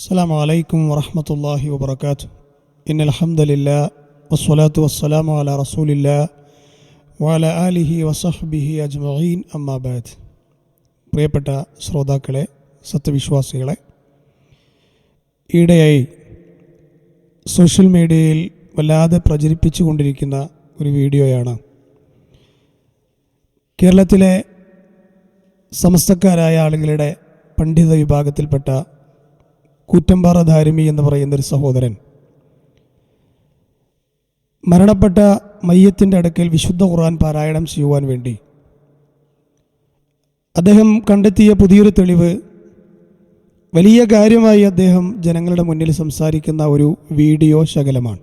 السلام عليكم ورحمة الله وبركاته إن الحمد لله والصلاة والسلام على رسول الله وعلى آله وصحبه أجمعين أما بعد പ്രിയപ്പെട്ട ശ്രോതാക്കളെ സത്യവിശ്വാസികളെ ഈയിടെയായി സോഷ്യൽ മീഡിയയിൽ വല്ലാതെ പ്രചരിപ്പിച്ചു കൊണ്ടിരിക്കുന്ന ഒരു വീഡിയോയാണ് കേരളത്തിലെ സമസ്തക്കാരായ ആളുകളുടെ പണ്ഡിത വിഭാഗത്തിൽപ്പെട്ട കൂറ്റമ്പാറ ധാരിമി എന്ന് പറയുന്ന ഒരു സഹോദരൻ. മരണപ്പെട്ട മയ്യത്തിന്റെ അടുക്കൽ വിശുദ്ധ ഖുർആൻ പാരായണം ചെയ്യുവാൻ വേണ്ടി. അദ്ദേഹം കണ്ടെത്തിയ പുതിയൊരു തെളിവ് വലിയ കാര്യമായി അദ്ദേഹം ജനങ്ങളുടെ മുന്നിൽ സംസാരിക്കുന്ന ഒരു വീഡിയോ ശകലമാണ്.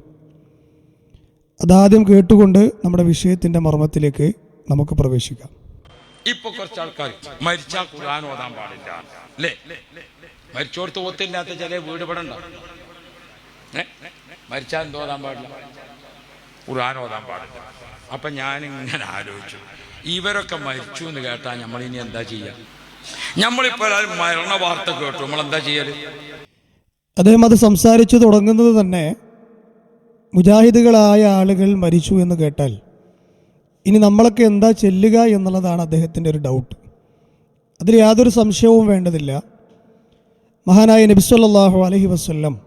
അതാദ്യം കേട്ടുകൊണ്ട് നമ്മുടെ വിഷയത്തിന്റെ മർമ്മത്തിലേക്ക് നമുക്ക് പ്രവേശിക്കാം. ഇപ്പൊ കുറച്ച് ആൾക്കാർ മരിച്ചാൽ ഖുർആൻ ഓതാൻ പാടില്ല. മരിച്ചോടത്ത് ഒത്തില്ലാത്ത ചില വീട് ഇവിടെ ഉണ്ടോ? മരിച്ചാൽ എന്തോ ഓതാൻ പാടില്ല. ഖുർആൻ ഓതാൻ പാടില്ല. അപ്പൊ ഞാൻ ഇങ്ങനെ ആലോചിച്ചു. ഇവരൊക്കെ മരിച്ചു എന്ന് കേട്ടാൽ നമ്മൾ ഇനി എന്താ ചെയ്യാ? നമ്മളിപ്പോ ഒരാൾ മരണ വാർത്ത കേട്ടു. നമ്മൾ എന്താ ചെയ്യൽ? അദ്ദേഹം അത് സംസാരിച്ചു തുടങ്ങുന്നത് തന്നെ മുജാഹിദുകളായ ആളുകൾ മരിച്ചു എന്ന് കേട്ടാൽ ഇനി നമ്മളൊക്കെ എന്താ ചെല്ലുക എന്നുള്ളതാണ് അദ്ദേഹത്തിന്റെ ഒരു ഡൗട്ട് അതിൽ യാതൊരു സംശയവും വേണ്ടതില്ല. മഹാനായ നബിസ്വല്ലാഹു അലഹി വസ്ല്ലം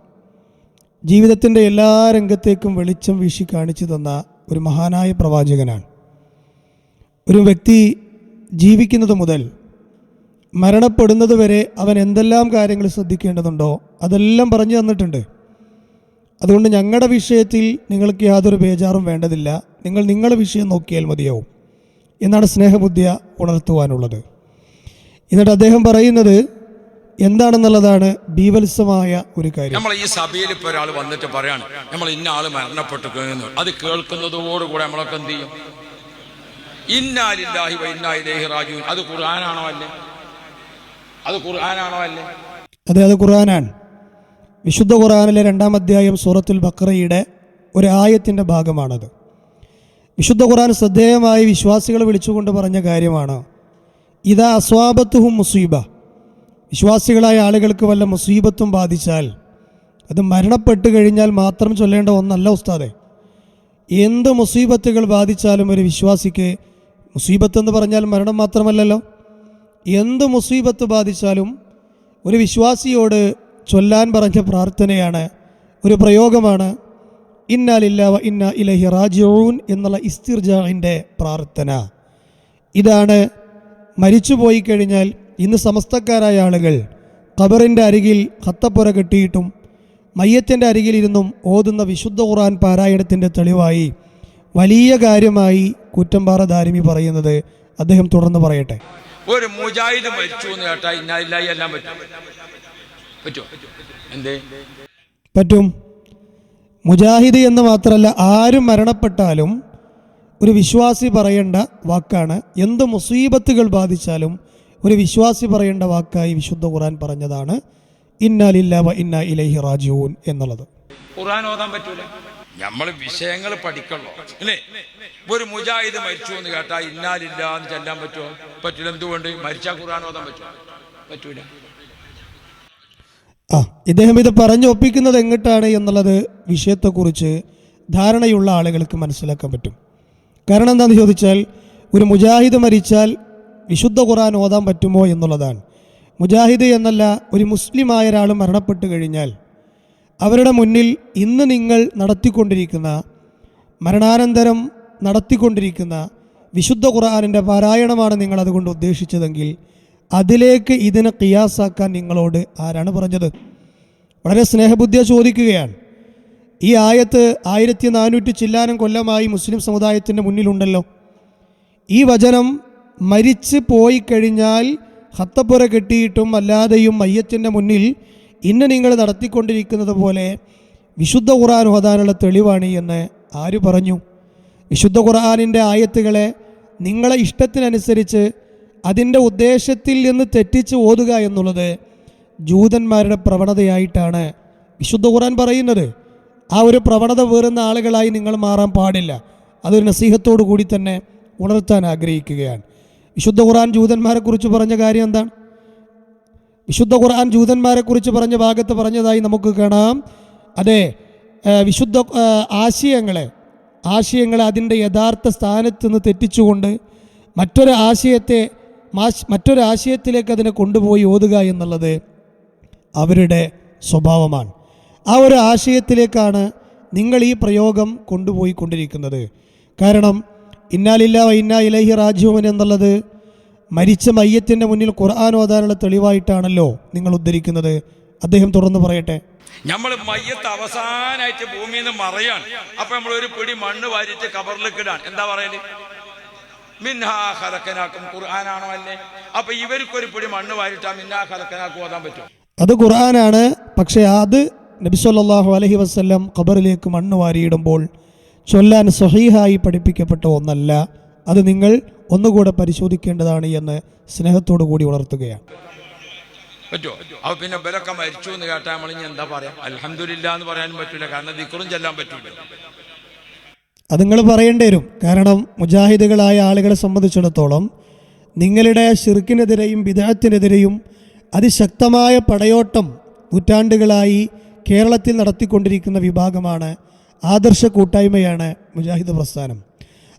ജീവിതത്തിന്റെ എല്ലാ രംഗത്തേക്കും വെളിച്ചം വീശി കാണിച്ചു തന്ന ഒരു മഹാനായ പ്രവാചകനാണ്. ഒരു വ്യക്തി ജീവിക്കുന്നത് മുതൽ മരണപ്പെടുന്നത് വരെ അവൻ എന്തെല്ലാം കാര്യങ്ങൾ ശ്രദ്ധിക്കേണ്ടതുണ്ടോ അതെല്ലാം പറഞ്ഞു തന്നിട്ടുണ്ട്. അതുകൊണ്ട് ഞങ്ങളുടെ വിഷയത്തിൽ നിങ്ങൾക്ക് യാതൊരു ബേജാറും വേണ്ടതില്ല. നിങ്ങൾ നിങ്ങളുടെ വിഷയം നോക്കിയാൽ മതിയാവും. എന്നാണ് സ്നേഹബുദ്ധിയ ഉണർത്തുവാനുള്ളത്. എന്നിട്ട് അദ്ദേഹം പറയുന്നത് എന്താണെന്നുള്ളതാണ് ബീവത്സമായ ഒരു കാര്യം. നമ്മൾ ഈ സഭയിൽ ഇപ്പൊ ഒരാൾ വന്നിട്ട് പറയാണ് നമ്മൾ ഇന്ന ആൾ മരണപ്പെട്ടു കഴിഞ്ഞു അത് കേൾക്കുന്നതോടുകൂടെ നമ്മളൊക്കെ എന്ത് ചെയ്യും? ഇന്നാലില്ലാഹി വ രാജു അത് ഖുർആനാണോ അല്ലേ? അത് ഖുർആനാണോ അല്ലേ? അതെ അത് ഖുർആനാണ്. വിശുദ്ധ ഖുർആനിലെ രണ്ടാം അധ്യായം സൂറത്തുൽ ബക്രയുടെ ഒരു ആയത്തിന്റെ ഭാഗമാണത്. വിശുദ്ധ ഖുർആൻ ശ്രദ്ധേയമായി വിശ്വാസികളെ വിളിച്ചുകൊണ്ട് പറഞ്ഞ കാര്യമാണ്? ഇതാ അസ്വാബത്തുഹും മുസീബ. വിശ്വാസികളായ ആളുകൾക്ക് വല്ല മുസീബത്തും ബാധിച്ചാൽ അത് മരണപ്പെട്ട് കഴിഞ്ഞാൽ മാത്രം ചൊല്ലേണ്ട ഒന്നല്ല ഉസ്താദെ. എന്ത് മുസീബത്തുകൾ ബാധിച്ചാലും ഒരു വിശ്വാസിക്ക് മുസീബത്ത് എന്ന് പറഞ്ഞാൽ മരണം മാത്രമല്ലല്ലോ. എന്ത് മുസീബത്ത് ബാധിച്ചാലും ഒരു വിശ്വാസിയോട് ചൊല്ലാൻ പറഞ്ഞ പ്രാർത്ഥനയാണ് ഒരു പ്രയോഗമാണ്. ഇന്നാലില്ല ഇന്ന ഇലഹി റാജിഊൻ എന്നുള്ള ഇസ്തിർജാഹിന്റെ പ്രാർത്ഥന. ഇതാണ് മരിച്ചു പോയി കഴിഞ്ഞാൽ ഇന്ന് സമസ്തക്കാരായ ആളുകൾ ഖബറിന്റെ അരികിൽ ഹത്തപ്പുര കെട്ടിയിട്ടും മയ്യത്തിന്റെ അരികിലിരുന്നും ഓതുന്ന വിശുദ്ധ ഖുർആൻ പാരായണത്തിന്റെ തെളിവായി വലിയ കാര്യമായി കുറ്റമ്പാറ ധാരിമി പറയുന്നത് അദ്ദേഹം തുടർന്ന് പറയട്ടെ. ഒരു മുജാഹിദ് മരിച്ചു എന്ന് കേട്ടാ ഇന്നാലില്ലാഹി എല്ലാം പറ്റും? പറ്റുമോ എന്തേ? പറ്റും. മുജാഹിദ് എന്ന് മാത്രമല്ല ആരും മരണപ്പെട്ടാലും ഒരു വിശ്വാസി പറയേണ്ട വാക്കാണ്. എന്ത് മുസീബത്തുകൾ ബാധിച്ചാലും ഒരു വിശ്വാസി പറയേണ്ട വാക്കായി വിശുദ്ധ ഖുറാൻ പറഞ്ഞതാണ് ഇന്നാലില്ല വ ഇന്ന ഇലൈഹി റാജിഊൻ എന്നുള്ളത്. ഖുർആൻ ഓതാൻ പറ്റൂല. നമ്മൾ വിഷയങ്ങൾ പഠിക്കണോ? അല്ലേ? ഒരു മുജാഹിദ് മരിച്ചു എന്ന് കേട്ടാ ഇന്നാലില്ല എന്ന് ചെല്ലാൻ പറ്റുമോ? പറ്റൂല. എന്തുകൊണ്ട്? മരിച്ചാൽ ഖുർആൻ ഓതാൻ പറ്റുമോ? പറ്റൂല. ആ ഇദ്ദേഹം ഇത് പറഞ്ഞു ഒപ്പിക്കുന്നത് എങ്ങോട്ടാണ് എന്നുള്ളത് വിഷയത്തെക്കുറിച്ച് ധാരണയുള്ള ആളുകൾക്ക് മനസ്സിലാക്കാൻ പറ്റും. കാരണം എന്താണെന്ന് ചോദിച്ചാൽ ഒരു മുജാഹിദ് മരിച്ചാൽ വിശുദ്ധ ഖുറാൻ ഓതാൻ പറ്റുമോ എന്നുള്ളതാണ്. മുജാഹിദ് എന്നല്ല ഒരു മുസ്ലിമായ ഒരാൾ മരണപ്പെട്ടു കഴിഞ്ഞാൽ അവരുടെ മുന്നിൽ ഇന്ന് നിങ്ങൾ നടത്തിക്കൊണ്ടിരിക്കുന്ന മരണാനന്തരം നടത്തിക്കൊണ്ടിരിക്കുന്ന വിശുദ്ധ ഖുർആാനിന്റെ പാരായണമാണ് നിങ്ങൾ അതുകൊണ്ട് ഉദ്ദേശിച്ചതെങ്കിൽ അതിലേക്ക് ഇതിനെ കിയാസാക്കാൻ നിങ്ങളോട് ആരാണ് പറഞ്ഞത്? വളരെ സ്നേഹബുദ്ധിയ ചോദിക്കുകയാണ്. ഈ ആയത്ത് ആയിരത്തി നാനൂറ്റി ചില്ലാനം കൊല്ലമായി മുസ്ലിം സമുദായത്തിന്റെ മുന്നിലുണ്ടല്ലോ. ഈ വചനം മരിച്ച് പോയി കഴിഞ്ഞാൽ ഹത്തപ്പുര കെട്ടിയിട്ടും അല്ലാതെയും മയ്യത്തിന്റെ മുന്നിൽ ഇന്ന് നിങ്ങൾ നടത്തിക്കൊണ്ടിരിക്കുന്നത് പോലെ വിശുദ്ധ ഖുർആൻ ഓതാനുള്ള തെളിവാണ് എന്ന് ആര് പറഞ്ഞു? വിശുദ്ധ ഖുർആാനിന്റെ ആയത്തുകളെ നിങ്ങളെ ഇഷ്ടത്തിനനുസരിച്ച് അതിന്റെ ഉദ്ദേശത്തിൽ നിന്ന് തെറ്റിച്ച് ഓതുക എന്നുള്ളത് ജൂതന്മാരുടെ പ്രവണതയായിട്ടാണ് വിശുദ്ധ ഖുർആൻ പറയുന്നത്. ആ ഒരു പ്രവണത വേറുന്ന ആളുകളായി നിങ്ങൾ മാറാൻ പാടില്ല. അതൊരു നസീഹത്തോടു കൂടി തന്നെ ഉണർത്താൻ ആഗ്രഹിക്കുകയാണ്. വിശുദ്ധ ഖുർആൻ ജൂതന്മാരെ കുറിച്ച് പറഞ്ഞ കാര്യം എന്താണ്? വിശുദ്ധ ഖുർആൻ ജൂതന്മാരെ കുറിച്ച് പറഞ്ഞ ഭാഗത്ത് പറഞ്ഞതായി നമുക്ക് കാണാം. അതെ വിശുദ്ധ ആശയങ്ങളെ ആശയങ്ങളെ അതിന്റെ യഥാർത്ഥ സ്ഥാനത്ത് നിന്ന് തെറ്റിച്ചുകൊണ്ട് മറ്റൊരു ആശയത്തെ മറ്റൊരു ആശയത്തിലേക്ക് അതിനെ കൊണ്ടുപോയി ഓതുക എന്നുള്ളത് അവരുടെ സ്വഭാവമാണ്. ആ ഒരു ആശയത്തിലേക്കാണ് നിങ്ങൾ ഈ പ്രയോഗം കൊണ്ടുപോയി കൊണ്ടിരിക്കുന്നത് കാരണം ഇന്നാലില്ല ഇന്നാ ഇലഹി രാജ്യവൻ എന്നുള്ളത് മരിച്ച മയ്യത്തിന്റെ മുന്നിൽ ഖുർആൻ ഓതാനുള്ള തെളിവായിട്ടാണല്ലോ നിങ്ങൾ ഉദ്ധരിക്കുന്നത്. അദ്ദേഹം തുറന്നു പറയട്ടെ. നമ്മൾ മയ്യത്ത് അവസാനായിട്ട് ഭൂമിയിൽ നിന്ന് മറയാണ്. അപ്പൊ നമ്മൾ ഒരു പിടി മണ്ണ് വാരിച്ച് കബറിലേക്ക് ഇടാൻ എന്താ പറയൽ? മിൻഹാ ഹലക്കനാക്കും ഖുർആനാണോ അല്ലേ? അപ്പൊ ഇവർക്കൊരു പിടി മണ്ണ് വാരിട്ടാ മിന്നാ ഖലക്കനാക്കും ഓതാൻ പറ്റും. അത് ഖുർആനാണ്. പക്ഷേ അത് നബിസ്വല്ലാഹു അലൈഹി വസല്ലം ഖബറിലേക്ക് മണ്ണ് വാരിയിടുമ്പോൾ ചൊല്ലാൻ സഹീഹായി പഠിപ്പിക്കപ്പെട്ട ഒന്നല്ല അത് നിങ്ങൾ ഒന്നുകൂടെ പരിശോധിക്കേണ്ടതാണ് എന്ന് സ്നേഹത്തോടു കൂടി ഉണർത്തുകയാണ്. പറ്റുമോ അപ്പൊ പിന്നെ ഇവരൊക്കെ മരിച്ചു എന്ന് കേട്ടാൽ നമ്മൾ ഇനി എന്താ പറയാ? അലഹമില്ല എന്ന് പറയാനും പറ്റൂല കാരണം ദിക്കറും ചെല്ലാൻ പറ്റൂല. അത് നിങ്ങൾ പറയേണ്ടി വരും. കാരണം മുജാഹിദുകളായ ആളുകളെ സംബന്ധിച്ചിടത്തോളം നിങ്ങളുടെ ഷിർക്കിനെതിരെയും വിദേഹത്തിനെതിരെയും അതിശക്തമായ പടയോട്ടം നൂറ്റാണ്ടുകളായി കേരളത്തിൽ നടത്തിക്കൊണ്ടിരിക്കുന്ന വിഭാഗമാണ് ആദർശ കൂട്ടായ്മയാണ് മുജാഹിദ് പ്രസ്ഥാനം.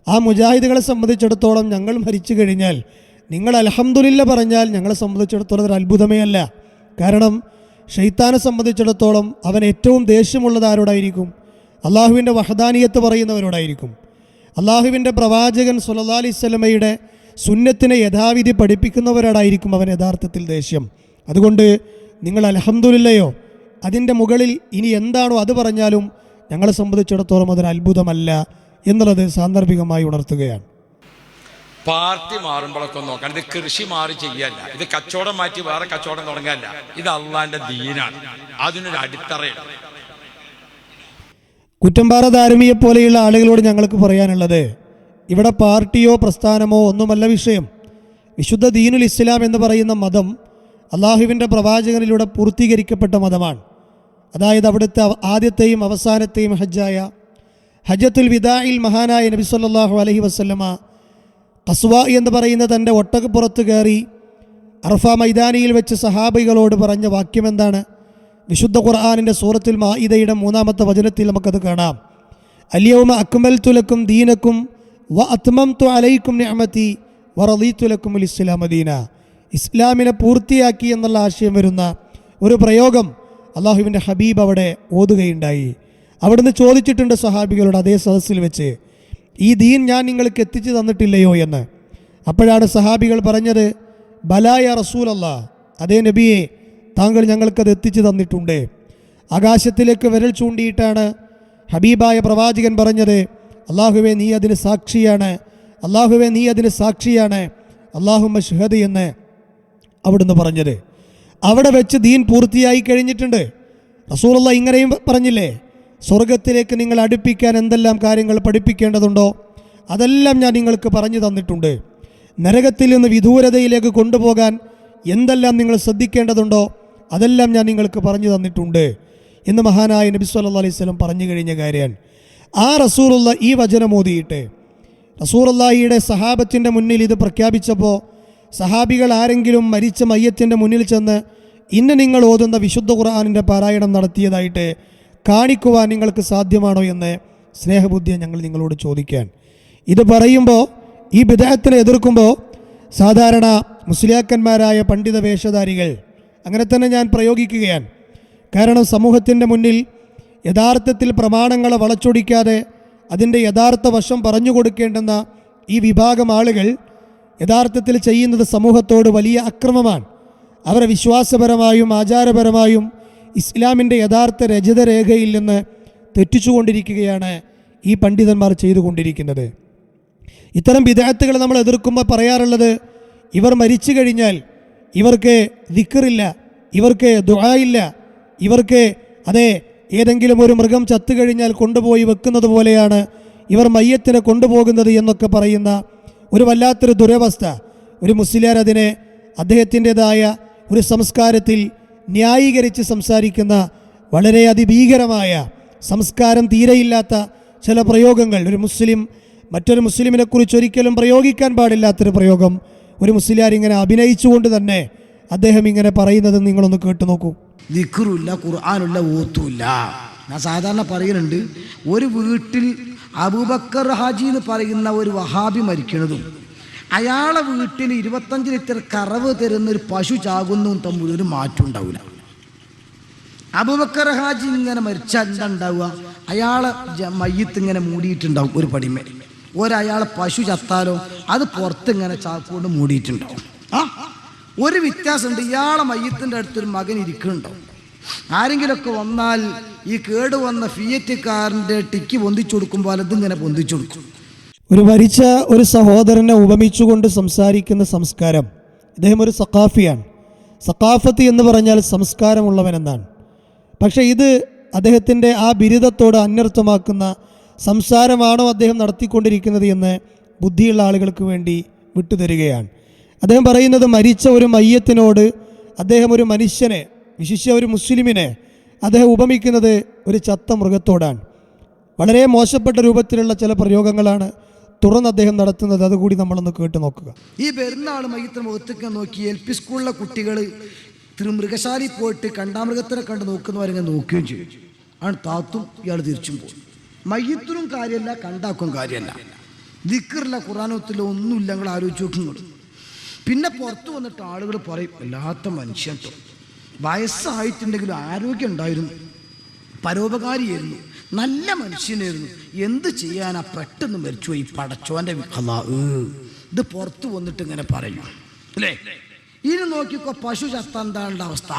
ആ മുജാഹിദുകളെ സംബന്ധിച്ചിടത്തോളം ഞങ്ങൾ മരിച്ചു കഴിഞ്ഞാൽ നിങ്ങൾ അലഹമുല്ല പറഞ്ഞാൽ ഞങ്ങളെ സംബന്ധിച്ചിടത്തോളം ഒരു അത്ഭുതമേ അല്ല കാരണം ഷെയ്ത്താനെ സംബന്ധിച്ചിടത്തോളം അവൻ ഏറ്റവും ദേഷ്യമുള്ളത് ആരോടായിരിക്കും? അള്ളാഹുവിന്റെ വഹദാനീയത്ത് പറയുന്നവരോടായിരിക്കും. അള്ളാഹുവിന്റെ പ്രവാചകൻ സുല്ലാ അലൈഹി സ്വലമയുടെ സുന്നത്തിനെ യഥാവിധി പഠിപ്പിക്കുന്നവരോടായിരിക്കും അവൻ യഥാർത്ഥത്തിൽ ദേഷ്യം. അതുകൊണ്ട് നിങ്ങൾ അലഹമുല്ലയോ അതിന്റെ മുകളിൽ ഇനി എന്താണോ അത് പറഞ്ഞാലും ഞങ്ങളെ സംബന്ധിച്ചിടത്തോളം അതൊരു അത്ഭുതമല്ല എന്നുള്ളത് സാന്ദർഭികമായി ഉണർത്തുകയാണ്. പാർട്ടി മാറുമ്പോഴൊക്കെ നോക്കണം. ഇത് കൃഷി മാറി ചെയ്യല്ല. ഇത് കച്ചവടം മാറ്റി വേറെ കച്ചവടം തുടങ്ങല്ല. ഇത് അള്ളാന്റെ ദീനാണ്. അതിനൊരു അടിത്തറയാണ് കുറ്റമ്പാറ ധാരമിയെ പോലെയുള്ള ആളുകളോട് ഞങ്ങൾക്ക് പറയാനുള്ളത് ഇവിടെ പാർട്ടിയോ പ്രസ്ഥാനമോ ഒന്നുമല്ല വിഷയം. വിശുദ്ധ ദീനുൽ ഇസ്ലാം എന്ന് പറയുന്ന മതം അള്ളാഹുവിന്റെ പ്രവാചകനിലൂടെ പൂർത്തീകരിക്കപ്പെട്ട മതമാണ്. അതായത് അവിടുത്തെ അവ- ആദ്യത്തെയും അവസാനത്തെയും ഹജ്ജായ ഹജ്ജത്തുൽ വിദായിൽ മഹാനായ നബി സല്ലാഹു അലഹി വസല്ലമ കസ്വ എന്ന് പറയുന്ന തന്റെ ഒട്ടകപ്പുറത്ത് കയറി അർഫ മൈതാനിയിൽ വെച്ച് സഹാബികളോട് പറഞ്ഞ വാക്യം എന്താണ്? വിശുദ്ധ ഖുർആാനിന്റെ സൂറത്തിൽ മാഇദയുടെ മൂന്നാമത്തെ വചനത്തിൽ നമുക്കത് കാണാം. അലിയവുമ അക്മൽ തുലക്കും ദീനക്കും വ അത്മം തു അലൈക്കും നിഅമതി വറദീ തുലക്കും ഇസ്ലാമദീന ഇസ്ലാമിനെ പൂർത്തിയാക്കി എന്നുള്ള ആശയം വരുന്ന ഒരു പ്രയോഗം അള്ളാഹുവിന്റെ ഹബീബ് അവിടെ ഓതുകയുണ്ടായി. അവിടുന്ന് ചോദിച്ചിട്ടുണ്ട് സഹാബികളോട് അതേ സദസ്സിൽ വെച്ച് ഈ ദീൻ ഞാൻ നിങ്ങൾക്ക് എത്തിച്ചു തന്നിട്ടില്ലയോ? എന്ന്. അപ്പോഴാണ് സഹാബികൾ പറഞ്ഞത് ബലായ റസൂലല്ല. അതേ നബിയെ താങ്കൾ ഞങ്ങൾക്കത് എത്തിച്ചു തന്നിട്ടുണ്ട്. ആകാശത്തിലേക്ക് വിരൽ ചൂണ്ടിയിട്ടാണ് ഹബീബായ പ്രവാചകൻ പറഞ്ഞത് അള്ളാഹുവെ നീ അതിന് സാക്ഷിയാണ്. അള്ളാഹുവെ നീ അതിന് സാക്ഷിയാണ്. അള്ളാഹു മഷ്ഹദ് എന്ന് അവിടുന്ന് പറഞ്ഞത്. അവിടെ വെച്ച് ദീൻ പൂർത്തിയായി കഴിഞ്ഞിട്ടുണ്ട്. റസൂലുള്ള ഇങ്ങനെയും പറഞ്ഞില്ലേ? സ്വർഗത്തിലേക്ക് നിങ്ങൾ അടുപ്പിക്കാൻ എന്തെല്ലാം കാര്യങ്ങൾ പഠിപ്പിക്കേണ്ടതുണ്ടോ? അതെല്ലാം ഞാൻ നിങ്ങൾക്ക് പറഞ്ഞു തന്നിട്ടുണ്ട്. നരകത്തിൽ നിന്ന് വിദൂരതയിലേക്ക് കൊണ്ടുപോകാൻ എന്തെല്ലാം നിങ്ങൾ ശ്രദ്ധിക്കേണ്ടതുണ്ടോ? അതെല്ലാം ഞാൻ നിങ്ങൾക്ക് പറഞ്ഞു തന്നിട്ടുണ്ട്. എന്ന് മഹാനായ നബി സല്ല അലൈഹി സ്വലം പറഞ്ഞു കഴിഞ്ഞ കാര്യമാണ് ആ റസൂറുള്ള ഈ വചനം ഓതിയിട്ട് റസൂറുല്ലാഹിയുടെ സഹാബത്തിന്റെ മുന്നിൽ ഇത് പ്രഖ്യാപിച്ചപ്പോൾ സഹാബികൾ ആരെങ്കിലും മരിച്ച മയ്യത്തിന്റെ മുന്നിൽ ചെന്ന് ഇന്ന് നിങ്ങൾ ഓതുന്ന വിശുദ്ധ ഖുർആാനിന്റെ പാരായണം നടത്തിയതായിട്ട് കാണിക്കുവാൻ നിങ്ങൾക്ക് സാധ്യമാണോ എന്ന് സ്നേഹബുദ്ധിയെ ഞങ്ങൾ നിങ്ങളോട് ചോദിക്കാൻ. ഇത് പറയുമ്പോൾ ഈ വിദേഹത്തിനെ എതിർക്കുമ്പോൾ സാധാരണ മുസ്ലിയാക്കന്മാരായ പണ്ഡിത വേഷധാരികൾ അങ്ങനെ തന്നെ ഞാൻ പ്രയോഗിക്കുകയാണ്. കാരണം സമൂഹത്തിന്റെ മുന്നിൽ യഥാർത്ഥത്തിൽ പ്രമാണങ്ങളെ വളച്ചൊടിക്കാതെ അതിന്റെ യഥാർത്ഥ വശം പറഞ്ഞു കൊടുക്കേണ്ടുന്ന ഈ വിഭാഗം ആളുകൾ യഥാർത്ഥത്തിൽ ചെയ്യുന്നത് സമൂഹത്തോട് വലിയ അക്രമമാണ്. അവരെ വിശ്വാസപരമായും ആചാരപരമായും ഇസ്ലാമിന്റെ യഥാർത്ഥ രചിതരേഖയിൽ നിന്ന് തെറ്റിച്ചുകൊണ്ടിരിക്കുകയാണ് ഈ പണ്ഡിതന്മാർ ചെയ്തുകൊണ്ടിരിക്കുന്നത്. ഇത്തരം വിദഗ്ധകൾ നമ്മൾ എതിർക്കുമ്പോൾ പറയാറുള്ളത് ഇവർ മരിച്ചു കഴിഞ്ഞാൽ ഇവർക്ക് ദിക്കറില്ല ഇവർക്ക് ദുഹായില്ല ഇവർക്ക് അതെ ഏതെങ്കിലും ഒരു മൃഗം ചത്തു കഴിഞ്ഞാൽ കൊണ്ടുപോയി വെക്കുന്നത് പോലെയാണ് ഇവർ മയ്യത്തിനെ കൊണ്ടുപോകുന്നത് എന്നൊക്കെ പറയുന്ന ഒരു വല്ലാത്തൊരു ദുരവസ്ഥ. ഒരു മുസ്ലിയാർ അതിനെ അദ്ദേഹത്തിന്റെതായ ഒരു സംസ്കാരത്തിൽ ന്യായീകരിച്ച് സംസാരിക്കുന്ന വളരെ അതിഭീകരമായ സംസ്കാരം തീരെയില്ലാത്ത ചില പ്രയോഗങ്ങൾ. ഒരു മുസ്ലിം മറ്റൊരു മുസ്ലിമിനെ കുറിച്ച് ഒരിക്കലും പ്രയോഗിക്കാൻ പാടില്ലാത്തൊരു പ്രയോഗം ഒരു മുസ്ലിയാർ ഇങ്ങനെ അഭിനയിച്ചുകൊണ്ട് തന്നെ അദ്ദേഹം ഇങ്ങനെ പറയുന്നത് നിങ്ങളൊന്ന് കേട്ടു നോക്കൂ. ദിക്റുമില്ല ഖുർആാനുള്ള ഞാൻ സാധാരണ പറയുന്നുണ്ട് ഒരു വീട്ടിൽ അബൂബക്കർ ഹാജി എന്ന് പറയുന്ന ഒരു വഹാബി മരിക്കണതും അയാളെ വീട്ടിൽ ഇരുപത്തഞ്ച് ലിറ്റർ കറവ് തരുന്ന ഒരു പശു ചാകുന്നതും തമ്മിൽ ഒരു മാറ്റം ഉണ്ടാവില്ല. അബൂബക്കർ ഹാജി ഇങ്ങനെ മരിച്ചാൽ എന്താ ഉണ്ടാവുക? അയാളെ മയ്യത്ത് ഇങ്ങനെ മൂടിയിട്ടുണ്ടാവും ഒരു പടിമേൽ ഒരയാളെ പശു ചത്താലോ അത് പുറത്ത് ഇങ്ങനെ ചാക്കുകൊണ്ട് മൂടിയിട്ടുണ്ടാവും. ആ? ഒരു വ്യത്യാസമുണ്ട്. ഇയാളെ മയ്യത്തിന്റെ അടുത്തൊരു മകൻ ഇരിക്കുന്നുണ്ടാവും. ആരെങ്കിലുമൊക്കെ വന്നാൽ ഈ കേട് വന്ന ഫിയറ്റ് കാറിന്റെ ടിക്ക് പൊന്തിച്ചു കൊടുക്കുമ്പോൾ അതിങ്ങനെ പൊന്തിച്ചു കൊടുക്കും. ഒരു മരിച്ച ഒരു സഹോദരനെ ഉപമിച്ചുകൊണ്ട് സംസാരിക്കുന്ന സംസ്കാരം ഇദ്ദേഹം ഒരു സഖാഫിയാണ്. സഖാഫത്ത് എന്ന് പറഞ്ഞാൽ സംസ്കാരമുള്ളവൻ എന്നാണ്. പക്ഷേ ഇത് അദ്ദേഹത്തിന്റെ ആ ബിരുദത്തോട് അന്വർത്ഥമാക്കുന്ന സംസാരമാണോ അദ്ദേഹം നടത്തിക്കൊണ്ടിരിക്കുന്നത് എന്ന് ബുദ്ധിയുള്ള ആളുകൾക്ക് വേണ്ടി വിട്ടുതരികയാണ്. അദ്ദേഹം പറയുന്നത് മരിച്ച ഒരു മയ്യത്തിനോട് അദ്ദേഹം ഒരു മനുഷ്യനെ വിശിഷ്യ ഒരു മുസ്ലിമിനെ അദ്ദേഹം ഉപമിക്കുന്നത് ഒരു ചത്ത മൃഗത്തോടാണ്. വളരെ മോശപ്പെട്ട രൂപത്തിലുള്ള ചില പ്രയോഗങ്ങളാണ് തുറന്ന് അദ്ദേഹം നടത്തുന്നത്. അതുകൂടി നമ്മളൊന്ന് കേട്ട് നോക്കുക. ഈ പെരുന്നാൾ മൈത്ര മുഖത്തേക്ക് നോക്കി എൽ പി സ്കൂളിലെ കുട്ടികൾ മൃഗശാലയിൽ പോയിട്ട് കണ്ടാമൃഗത്തിനെ കണ്ട് നോക്കുന്നവരെങ്ങനെ നോക്കുകയും ചെയ്യും. ആണ് താത്തും ഇയാൾ തിരിച്ചും പോകും മയ്യത്തിനും കാര്യമല്ല കണ്ടാക്കും കാര്യമല്ല. ദിക്കറില്ല ഖുറാനത്തിലോ ഒന്നുമില്ല ഞങ്ങൾ ആലോചിച്ചു നോക്കുന്നുണ്ട്. പിന്നെ പുറത്തു വന്നിട്ട് ആളുകൾ പറയും വല്ലാത്ത മനുഷ്യൻ ട്ടോ. വയസ്സായിട്ടുണ്ടെങ്കിലും ആരോഗ്യം ഉണ്ടായിരുന്നു. പരോപകാരിയായിരുന്നു. നല്ല മനുഷ്യനായിരുന്നു. എന്ത് ചെയ്യാനാ പെട്ടെന്ന് മരിച്ചുപോയി പടച്ചോന്റെ വി- അല്ലാ, ഇത് പുറത്തു വന്നിട്ട് ഇങ്ങനെ പറയും അല്ലേ? ഇനി നോക്കിക്കോ പശു ചത്താണ്ടാണ്ട അവസ്ഥ?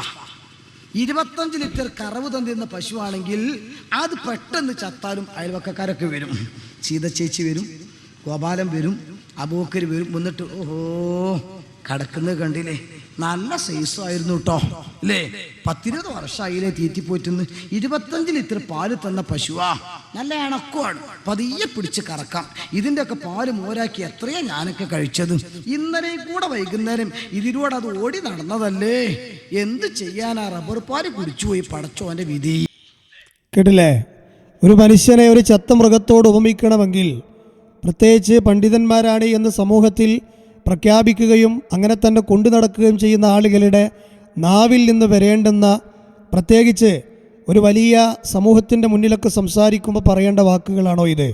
ഇരുപത്തഞ്ച് ലിറ്റർ കറവ് തന്നിരുന്ന പശുവാണെങ്കിൽ അത് പെട്ടെന്ന് ചത്താലും അയൽവക്കക്കാരൊക്കെ വരും. സീത ചേച്ചി വരും ഗോപാലൻ വരും അബൂക്കര് വരും. വന്നിട്ട് ഓഹോ കടക്കുന്നത് കണ്ടില്ലേ? നല്ല സൈസ് ആയിരുന്നു കേട്ടോ അല്ലേ പത്തിരുപത് വർഷമായില്ലേ തീറ്റിപ്പോറ്റുന്ന് ഇരുപത്തഞ്ച് ലിറ്റർ പാൽ തന്ന പശുവാ. നല്ല ഇണക്കമാണ് പതിയെ പിടിച്ച് കറക്കാം. ഇതിന്റെയൊക്കെ പാൽ മോരാക്കി എത്രയാ ഞാനൊക്കെ കഴിച്ചത്? ഇന്നലെയും കൂടെ വൈകുന്നേരം ഇതിലൂടെ അത് ഓടി നടന്നതല്ലേ? എന്ത് ചെയ്യാനാ റബ്ബർ പാൽ കുടിച്ചു പോയി പടച്ചോന്റെ വിധി. കേട്ടില്ലേ? ഒരു മനുഷ്യനെ ഒരു ചത്ത മൃഗത്തോട് ഉപമിക്കണമെങ്കിൽ പ്രത്യേകിച്ച് പണ്ഡിതന്മാരാണ് എന്ന് സമൂഹത്തിൽ പ്രഖ്യാപിക്കുകയും അങ്ങനെ തന്നെ കൊണ്ടു നടക്കുകയും ചെയ്യുന്ന ആളുകളുടെ നാവിൽ നിന്ന് വരേണ്ടുന്ന പ്രത്യേകിച്ച് ഒരു വലിയ സമൂഹത്തിന്റെ മുന്നിലൊക്കെ സംസാരിക്കുമ്പോൾ പറയേണ്ട വാക്കുകളാണോ ഇത്?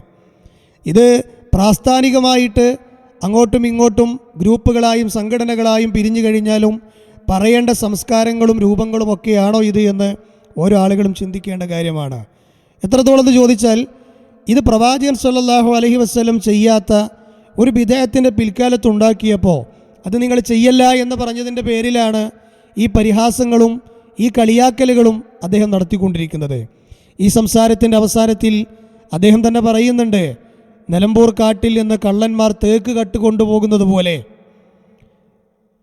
ഇത് പ്രാസ്ഥാനികമായിട്ട് അങ്ങോട്ടും ഇങ്ങോട്ടും ഗ്രൂപ്പുകളായും സംഘടനകളായും പിരിഞ്ഞു കഴിഞ്ഞാലും പറയേണ്ട സംസ്കാരങ്ങളും രൂപങ്ങളും ഒക്കെയാണോ ഇത് എന്ന് ഓരോ ആളുകളും ചിന്തിക്കേണ്ട കാര്യമാണ്. എത്രത്തോളം എന്ന് ചോദിച്ചാൽ ഇത് പ്രവാചകൻ സല്ലാഹു അലഹി വസ്ലം ചെയ്യാത്ത ഒരു വിധേയത്തിന്റെ പിൽക്കാലത്ത് ഉണ്ടാക്കിയപ്പോൾ അത് നിങ്ങൾ ചെയ്യല്ല എന്ന് പറഞ്ഞതിന്റെ പേരിലാണ് ഈ പരിഹാസങ്ങളും ഈ കളിയാക്കലുകളും അദ്ദേഹം നടത്തിക്കൊണ്ടിരിക്കുന്നത്. ഈ സംസാരത്തിന്റെ അവസാനത്തിൽ അദ്ദേഹം തന്നെ പറയുന്നുണ്ട് നിലമ്പൂർ കാട്ടിൽ നിന്ന് കള്ളന്മാർ തേക്ക് കട്ട് കൊണ്ടുപോകുന്നത് പോലെ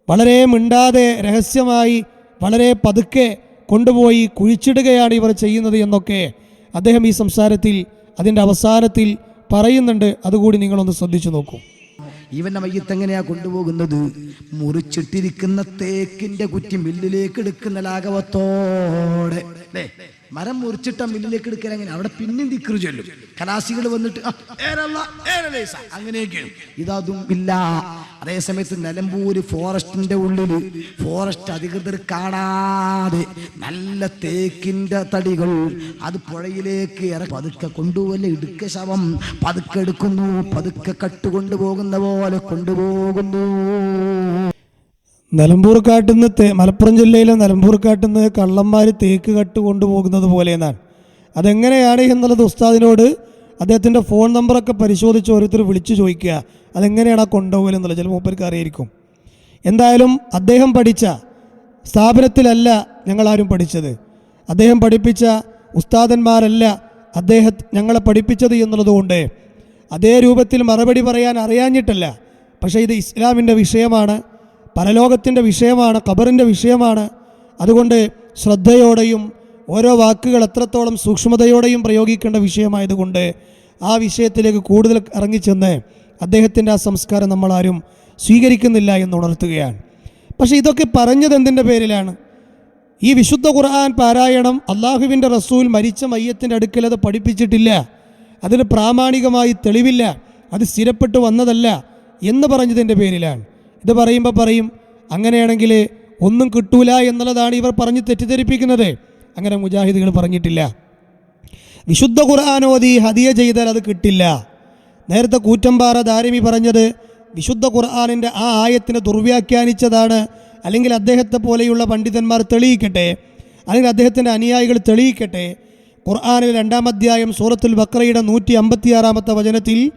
വളരെ മിണ്ടാതെ രഹസ്യമായി വളരെ പതുക്കെ കൊണ്ടുപോയി കുഴിച്ചിടുകയാണ് ഇവർ ചെയ്യുന്നത് എന്നൊക്കെ അദ്ദേഹം ഈ സംസാരത്തിൽ അതിന്റെ അവസാനത്തിൽ പറയുന്നുണ്ട് അതുകൂടി നിങ്ങളൊന്ന് ശ്രദ്ധിച്ചു നോക്കൂ. ഇവന്റെ മയ്യത്ത് എങ്ങനെയാ കൊണ്ടുപോകുന്നത്? മുറിച്ചിട്ടിരിക്കുന്ന തേക്കിന്റെ കുറ്റി മില്ലിലേക്ക് എടുക്കുന്ന ലാഘവത്തോടെ. മരം മുറിച്ചിട്ട മില്ലിലേക്ക് എടുക്കാൻ എങ്ങനെ അവിടെ പിന്നെയും ദിക്കറ് ചൊല്ലും. കലാസികൾ വന്നിട്ട് അങ്ങനെയൊക്കെ ഏരല്ല, ഏരലേസ." അങ്ങനെയൊക്കെയാണ്. ഇതതും ഇല്ല. അതേസമയത്ത് നിലമ്പൂര് ഫോറസ്റ്റിന്റെ ഉള്ളിൽ ഫോറസ്റ്റ് അധികൃതർ കാണാതെ നല്ല തേക്കിന്റെ തടികൾ അത് പുഴയിലേക്ക് ഇറക്കി പതുക്കെ കൊണ്ടുപോല ഇടുക്ക ശവം പതുക്കെ എടുക്കുന്നു പതുക്കെ കട്ടുകൊണ്ടുപോകുന്ന പോലെ കൊണ്ടുപോകുന്നു. നിലമ്പൂർ കാട്ടിൽ നിന്ന് തേ മലപ്പുറം ജില്ലയിലെ നിലമ്പൂർക്കാട്ടിൽ നിന്ന് കള്ളന്മാർ തേക്ക് കട്ട് കൊണ്ടുപോകുന്നത് പോലെ എന്നാണ് അതെങ്ങനെയാണ് എന്നുള്ളത് ഉസ്താദിനോട് അദ്ദേഹത്തിന്റെ ഫോൺ നമ്പറൊക്കെ പരിശോധിച്ച് ഓരോരുത്തർ വിളിച്ചു ചോദിക്കുക. അതെങ്ങനെയാണ് ആ കൊണ്ടുപോകൽ എന്നുള്ളത്? ചില മൂപ്പർക്ക് അറിയായിരിക്കും. എന്തായാലും അദ്ദേഹം പഠിച്ച സ്ഥാപനത്തിലല്ല ഞങ്ങളാരും പഠിച്ചത്. അദ്ദേഹം പഠിപ്പിച്ച ഉസ്താദന്മാരല്ല അദ്ദേഹം ഞങ്ങളെ പഠിപ്പിച്ചത് എന്നുള്ളതുകൊണ്ട് അതേ രൂപത്തിൽ മറുപടി പറയാൻ അറിയാഞ്ഞിട്ടല്ല. പക്ഷേ ഇത് ഇസ്ലാമിന്റെ വിഷയമാണ്. പരലോകത്തിന്റെ വിഷയമാണ് ഖബറിന്റെ വിഷയമാണ്. അതുകൊണ്ട് ശ്രദ്ധയോടെയും ഓരോ വാക്കുകൾ എത്രത്തോളം സൂക്ഷ്മതയോടെയും പ്രയോഗിക്കേണ്ട വിഷയമായതുകൊണ്ട് ആ വിഷയത്തിലേക്ക് കൂടുതൽ ഇറങ്ങിച്ചെന്ന് അദ്ദേഹത്തിന്റെ ആ സംസ്കാരം നമ്മളാരും സ്വീകരിക്കുന്നില്ല എന്ന് ഉണർത്തുകയാണ്. പക്ഷേ ഇതൊക്കെ പറഞ്ഞത് എന്തിന്റെ പേരിലാണ്? ഈ വിശുദ്ധ ഖുർആൻ പാരായണം അള്ളാഹുവിന്റെ റസൂൽ മരിച്ച മയ്യത്തിന്റെ അടുക്കൽ അത് പഠിപ്പിച്ചിട്ടില്ല. അതിന് പ്രാമാണികമായി തെളിവില്ല. അത് സ്ഥിരപ്പെട്ടു വന്നതല്ല എന്ന് പറഞ്ഞതിന്റെ പേരിലാണ്. ഇത് പറയുമ്പോൾ പറയും അങ്ങനെയാണെങ്കിൽ ഒന്നും കിട്ടൂല എന്നുള്ളതാണ് ഇവർ പറഞ്ഞ് തെറ്റിദ്ധരിപ്പിക്കുന്നത്. അങ്ങനെ മുജാഹിദുകൾ പറഞ്ഞിട്ടില്ല. വിശുദ്ധ ഖുർആാനോദി ഹദിയ ചെയ്താൽ അത് കിട്ടില്ല. നേരത്തെ കൂറ്റമ്പാറ ദാരിമി പറഞ്ഞത് വിശുദ്ധ ഖുർആാനിന്റെ ആ ആയത്തിനെ ദുർവ്യാഖ്യാനിച്ചതാണ്. അല്ലെങ്കിൽ അദ്ദേഹത്തെ പോലെയുള്ള പണ്ഡിതന്മാർ തെളിയിക്കട്ടെ അല്ലെങ്കിൽ അദ്ദേഹത്തിന്റെ അനുയായികൾ തെളിയിക്കട്ടെ. ഖുർആാനിൽ രണ്ടാം അധ്യായം സൂറത്തുൽ ബക്രയുടെ നൂറ്റി അമ്പത്തിയാറാമത്തെ വചനത്തിൽ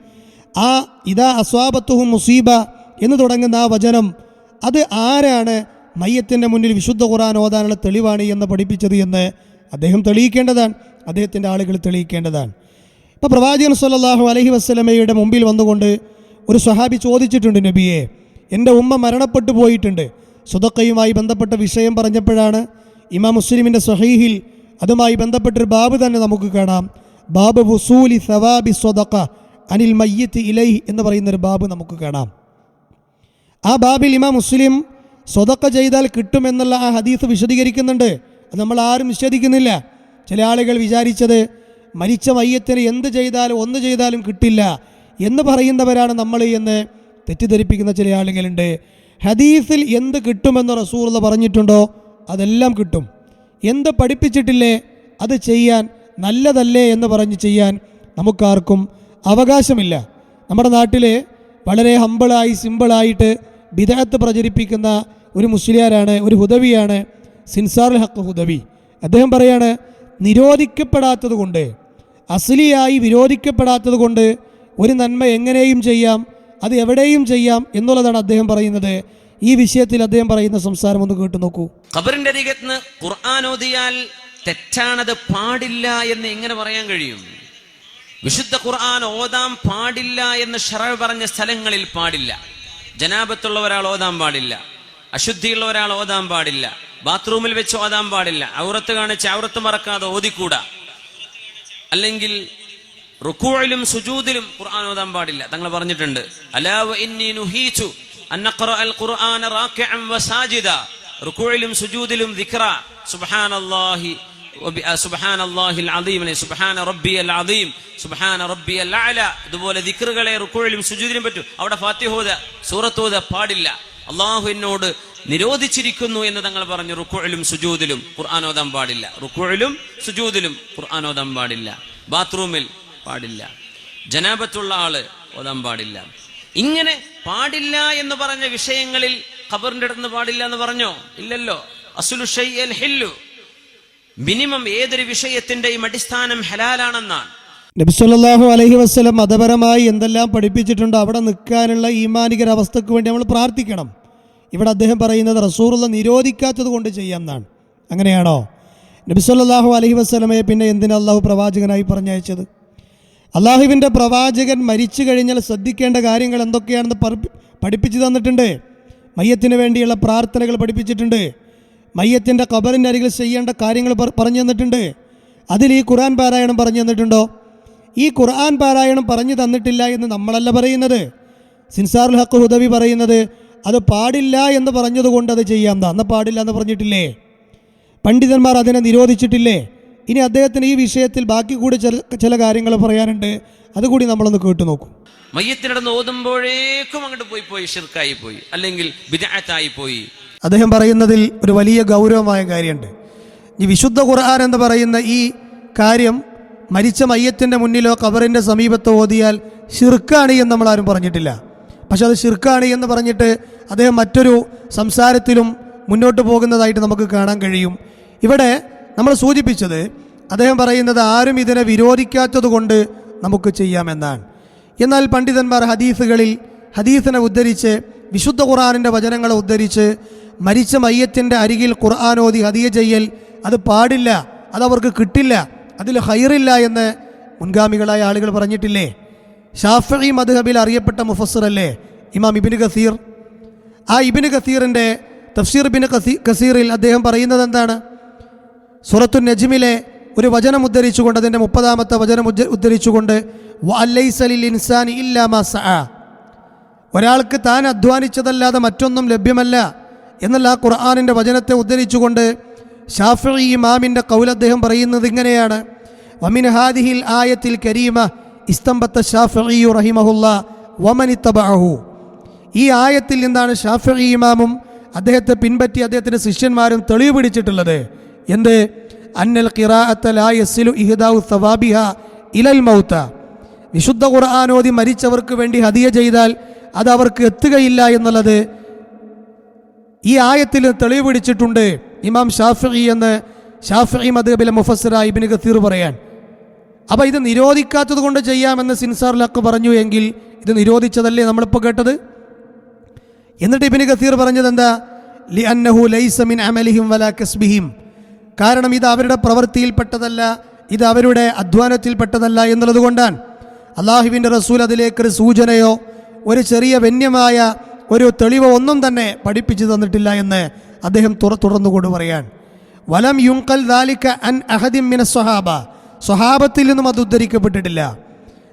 ആ ഇതാ അസ്വാബത്തുഹും മുസീബ എന്ന് തുടങ്ങുന്ന ആ വചനം അത് ആരാണ് മയ്യത്തിന്റെ മുന്നിൽ വിശുദ്ധ ഖുറാൻ ഓതാനുള്ള തെളിവാണ് എന്ന് പഠിപ്പിച്ചത് എന്ന് അദ്ദേഹം തെളിയിക്കേണ്ടതാണ്. അദ്ദേഹത്തിന്റെ ആളുകൾ തെളിയിക്കേണ്ടതാണ്. ഇപ്പോൾ പ്രവാചകൻ സല്ലാഹു അലഹി വസ്ലമയുടെ മുമ്പിൽ വന്നുകൊണ്ട് ഒരു സ്വഹാബി ചോദിച്ചിട്ടുണ്ട് നബിയെ എന്റെ ഉമ്മ മരണപ്പെട്ടു പോയിട്ടുണ്ട്. സുതക്കയുമായി ബന്ധപ്പെട്ട വിഷയം പറഞ്ഞപ്പോഴാണ് ഇമാം മുസ്ലിമിന്റെ സഹീഹിൽ അതുമായി ബന്ധപ്പെട്ടൊരു ബാബ് തന്നെ നമുക്ക് കാണാം. ബാബ് വസൂലി സവാബി സ്വതക്ക അനിൽ മയ്യത്ത് ഇലൈ എന്ന് പറയുന്നൊരു ബാബ് നമുക്ക് കാണാം. ആ ബാബിൽ ഇമാം മുസ്ലിം സ്വതക്ക ചെയ്താൽ കിട്ടുമെന്നുള്ള ആ ഹദീസ് വിശദീകരിക്കുന്നുണ്ട്. അത് നമ്മൾ ആരും നിഷേധിക്കുന്നില്ല. ചില ആളുകൾ വിചാരിച്ചത് മരിച്ച മയ്യത്തിന് എന്ത് ചെയ്താലും ഒന്ന് ചെയ്താലും കിട്ടില്ല എന്ന് പറയുന്നവരാണ് നമ്മൾ എന്ന് തെറ്റിദ്ധരിപ്പിക്കുന്ന ചില ആളുകളുണ്ട്. ഹദീസിൽ എന്ത് കിട്ടുമെന്ന് റസൂർല പറഞ്ഞിട്ടുണ്ടോ? അതെല്ലാം കിട്ടും. എന്ത് പഠിപ്പിച്ചിട്ടില്ലേ? അത് ചെയ്യാൻ നല്ലതല്ലേ എന്ന് പറഞ്ഞ് ചെയ്യാൻ നമുക്കാർക്കും അവകാശമില്ല. നമ്മുടെ നാട്ടിൽ വളരെ ഹമ്പിളായി സിമ്പിളായിട്ട് ബിദഅത്ത് പ്രചരിപ്പിക്കുന്ന ഒരു മുസ്ലിയാരാണ് ഒരു ഹുദവിയാണ് സിൻസാറുൽ ഹക്ക് ഹുദവി. അദ്ദേഹം പറയാണ് നിരോധിക്കപ്പെടാത്തത് കൊണ്ട് അസലിയായി വിരോധിക്കപ്പെടാത്തത് കൊണ്ട് ഒരു നന്മ എങ്ങനെയും ചെയ്യാം അത് എവിടെയും ചെയ്യാം എന്നുള്ളതാണ് അദ്ദേഹം പറയുന്നത്. ഈ വിഷയത്തിൽ അദ്ദേഹം പറയുന്ന സംസാരം ഒന്ന് കേട്ടു നോക്കൂ. ഖബറിന്റെ അരികത്ത് ഖുർആൻ ഓതിയാൽ തെറ്റാണത് പാടില്ല എന്ന് എങ്ങനെ പറയാൻ കഴിയും? വിശുദ്ധ ഖുർആൻ ഓതാൻ പാടില്ല എന്ന് ഷറവ് പറഞ്ഞ സ്ഥലങ്ങളിൽ പാടില്ല. ജനാപത്തുള്ള ഒരാൾ ഓതാൻ പാടില്ല. അശുദ്ധിയുള്ള ഒരാൾ ഓതാൻ പാടില്ല. ബാത്റൂമിൽ വെച്ച് ഓതാൻ പാടില്ല. ഔറത്ത് കാണിച്ച് ഔറത്ത് മറക്കാതെ ഓതിക്കൂടാ. അല്ലെങ്കിൽ റുക്കൂഴിലും സുജൂദിലും ഖുർആൻ ഓതാൻ പാടില്ല. തങ്ങൾ പറഞ്ഞിട്ടുണ്ട് റുക്കൂഴിലും സുജൂദിലും ദിക്റ. സുബ്ഹാനല്ലാഹി വബി- അള്ളാഹിൽ സുബ്ഹാനല്ലാഹിൽ അദീം അല്ലെ? സുബ്ഹാന റബ്ബിയൽ അദീം സുബ്ഹാന റബ്ബിയൽ അല ഇതുപോലെ ദിക്റുകളെ റുക്കുഴലും സുജൂദിലും പറ്റും. അവിടെ ഫാത്തിഹ ഓത സൂറത്ത് ഓത പാടില്ല. അള്ളാഹു എന്നോട് നിരോധിച്ചിരിക്കുന്നു എന്ന് തങ്ങൾ പറഞ്ഞു റുക്കുഴലും സുജൂദിലും ഖുർആാനോദം പാടില്ല. റുക്കുഴലും സുജൂദിലും ഖുർആാനോദം പാടില്ല. ബാത്റൂമിൽ പാടില്ല. ജനാപത്തുള്ള ആൾ ഓതാൻ പാടില്ല. ഇങ്ങനെ പാടില്ല എന്ന് പറഞ്ഞ വിഷയങ്ങളിൽ ഖബറിന്റെ അടുത്ത് പാടില്ല എന്ന് പറഞ്ഞോ? ഇല്ലല്ലോ. അസുലു ഹില്ലു. മിനിമം ഏതൊരു വിഷയത്തിന്റെയും അടിസ്ഥാനം ഹലാലാണെന്നാണ്. നബിസ്വല്ലാഹു അലഹി വസ്ലം മതപരമായി എന്തെല്ലാം പഠിപ്പിച്ചിട്ടുണ്ടോ അവിടെ നിൽക്കാനുള്ള ഈമാനികരവസ്ഥക്ക് വേണ്ടി നമ്മൾ പ്രാർത്ഥിക്കണം. ഇവിടെ അദ്ദേഹം പറയുന്നത് റസൂറുള്ള നിരോധിക്കാത്തത് കൊണ്ട് ചെയ്യാമെന്നാണ്. അങ്ങനെയാണോ? നബിസ്വല്ലാഹു അലഹി വസ്ലമയെ പിന്നെ എന്തിനാ അള്ളാഹു പ്രവാചകനായി പറഞ്ഞയച്ചത്? അള്ളാഹുവിന്റെ പ്രവാചകൻ മരിച്ചു കഴിഞ്ഞാൽ ശ്രദ്ധിക്കേണ്ട കാര്യങ്ങൾ എന്തൊക്കെയാണെന്ന് പഠിപ്പിച്ചു തന്നിട്ടുണ്ട്. മയ്യത്തിന് വേണ്ടിയുള്ള പ്രാർത്ഥനകൾ പഠിപ്പിച്ചിട്ടുണ്ട്. മയ്യത്തിന്റെ കബറിന്റെ അരികിൽ ചെയ്യേണ്ട കാര്യങ്ങൾ പറ- പറഞ്ഞു തന്നിട്ടുണ്ട്. അതിൽ ഈ ഖുർആൻ പാരായണം പറഞ്ഞു തന്നിട്ടുണ്ടോ? ഈ ഖുർആൻ പാരായണം പറഞ്ഞു തന്നിട്ടില്ല എന്ന് നമ്മളല്ല പറയുന്നത്. സിൻസാറുൽ ഹക്ക് ഹുദവി പറയുന്നത് അത് പാടില്ല എന്ന് പറഞ്ഞതുകൊണ്ട് അത് ചെയ്യാം. അന്ന് പാടില്ല എന്ന് പറഞ്ഞിട്ടില്ലേ? പണ്ഡിതന്മാർ അതിനെ നിരോധിച്ചിട്ടില്ലേ? ഇനി അദ്ദേഹത്തിന് ഈ വിഷയത്തിൽ ബാക്കി കൂടി ചില ചില കാര്യങ്ങൾ പറയാനുണ്ട്. അതുകൂടി നമ്മളൊന്ന് കേട്ടു നോക്കും. മയ്യത്തിനടന്ന് ഓതുമ്പോഴേക്കും അങ്ങോട്ട് പോയി പോയി ഷിർക്കായി പോയി. അല്ലെങ്കിൽ ബിജാറ്റായി പോയി. അദ്ദേഹം പറയുന്നതിൽ ഒരു വലിയ ഗൗരവമായ കാര്യമുണ്ട്. ഈ വിശുദ്ധ ഖുർആൻ എന്ന് പറയുന്ന ഈ കാര്യം മരിച്ച മയ്യത്തിന്റെ മുന്നിലോ കബറിന്റെ സമീപത്തോ ഓതിയാൽ ഷിർക്കാണ് എന്ന് നമ്മൾ ആരും പറഞ്ഞിട്ടില്ല. പക്ഷെ അത് ഷിർക്കാണ് എന്ന് പറഞ്ഞിട്ട് അദ്ദേഹം മറ്റൊരു സംസാരത്തിലും മുന്നോട്ട് പോകുന്നതായിട്ട് നമുക്ക് കാണാൻ കഴിയും. ഇവിടെ നമ്മൾ സൂചിപ്പിച്ചത് അദ്ദേഹം പറയുന്നത് ആരും ഇതിനെ വിരോധിക്കാത്തത് കൊണ്ട് നമുക്ക് ചെയ്യാമെന്നാണ്. എന്നാൽ പണ്ഡിതന്മാർ ഹദീസുകളിൽ ഹദീസിനെ ഉദ്ധരിച്ച് വിശുദ്ധ ഖുറാനിന്റെ വചനങ്ങളെ ഉദ്ധരിച്ച് മരിച്ച മയ്യത്തിന്റെ അരികിൽ ഖുർആൻ ഹതിയ ചെയ്യൽ. അത് പാടില്ല. അതവർക്ക് കിട്ടില്ല. അതിൽ ഹൈറില്ല എന്ന് മുൻഗാമികളായ ആളുകൾ പറഞ്ഞിട്ടില്ലേ? ഷാഫി മദ്ഹബിൽ അറിയപ്പെട്ട മുഫസർ അല്ലേ? ഇമാം ഇബിന് കസീർ. ആ ഇബിന് കസീറിന്റെ തഫ്സീർ ബിൻ കസീ കസീറിൽ അദ്ദേഹം പറയുന്നത് എന്താണ്? സുറത്തു നജ്മിലെ ഒരു വചനം ഉദ്ധരിച്ചുകൊണ്ട് അതിന്റെ മുപ്പതാമത്തെ വചനം ഉദ്ധരിച്ചുകൊണ്ട് വഅല്ലൈസലിൽ ഇൻസാനി ഇല്ലാ മാ. ഒരാൾക്ക് താൻ അധ്വാനിച്ചതല്ലാതെ മറ്റൊന്നും ലഭ്യമല്ല. എന്നുള്ള ആ ഖുർആാനിന്റെ വചനത്തെ ഉദ്ധരിച്ചുകൊണ്ട് ഷാഫി ഇമാമിന്റെ കൗൽ അദ്ദേഹം പറയുന്നത് ഇങ്ങനെയാണ്. വമിൻ ഹാദിഹിൽ ആയത്തിൽ കരീമ ഇസ്തംബത്ത ഷാഫി റഹിമഹുല്ല വമനിത്തബാഹു ഈ ആയത്തിൽ നിന്നാണ് ഷാഫി ഇമാമും അദ്ദേഹത്തെ പിൻപറ്റി അദ്ദേഹത്തിന്റെ ശിഷ്യന്മാരും തെളിവ് പിടിച്ചിട്ടുള്ളത്. എന്ത്? അന്നൽ ഖിറാഅത്ത ലാ യസ്സിലു ഇഹ്ദാഉ സവാബിഹ ഇലൽ മൗത്ത. വിശുദ്ധ ഖുർആാനോദി മരിച്ചവർക്ക് വേണ്ടി ഹദിയ ചെയ്താൽ അത് അവർക്ക് എത്തുകയില്ല എന്നുള്ളത് ഈ ആയത്തിൽ തെളിവ് പിടിച്ചിട്ടുണ്ട് ഇമാം ഷാഫി എന്ന് ഷാഫി മദബിലെ മുഫസറ ഇബിന് ഖത്തീർ പറയാൻ. അപ്പോൾ ഇത് നിരോധിക്കാത്തത് കൊണ്ട് ചെയ്യാമെന്ന് സിൻസാർ ലക്ക് പറഞ്ഞു എങ്കിൽ ഇത് നിരോധിച്ചതല്ലേ നമ്മളിപ്പോൾ കേട്ടത്? എന്നിട്ട് ഇബിന് ഖത്തീർ പറഞ്ഞത് എന്താ? ലി അന്നഹു ലൈസമിൻ അമലിഹിം വല കസ്ബിഹിം. കാരണം ഇത് അവരുടെ പ്രവൃത്തിയിൽപ്പെട്ടതല്ല ഇത് അവരുടെ അധ്വാനത്തിൽപ്പെട്ടതല്ല എന്നുള്ളത് കൊണ്ടാണ്. അള്ളാഹുവിന്റെ റസൂൽ അതിലേക്കൊരു സൂചനയോ ഒരു ചെറിയ വന്യമായ ഒരു തെളിവ് ഒന്നും തന്നെ പഠിപ്പിച്ചു തന്നിട്ടില്ല എന്ന് അദ്ദേഹം തുറ തുടർന്നുകൊണ്ട് പറയാൻ. വലം യുങ്കൽ ദാലിക്ക അൻ അഹദിം മിന സ്വഹാബ. സ്വഹാബത്തിൽ നിന്നും അത് ഉദ്ധരിക്കപ്പെട്ടിട്ടില്ല.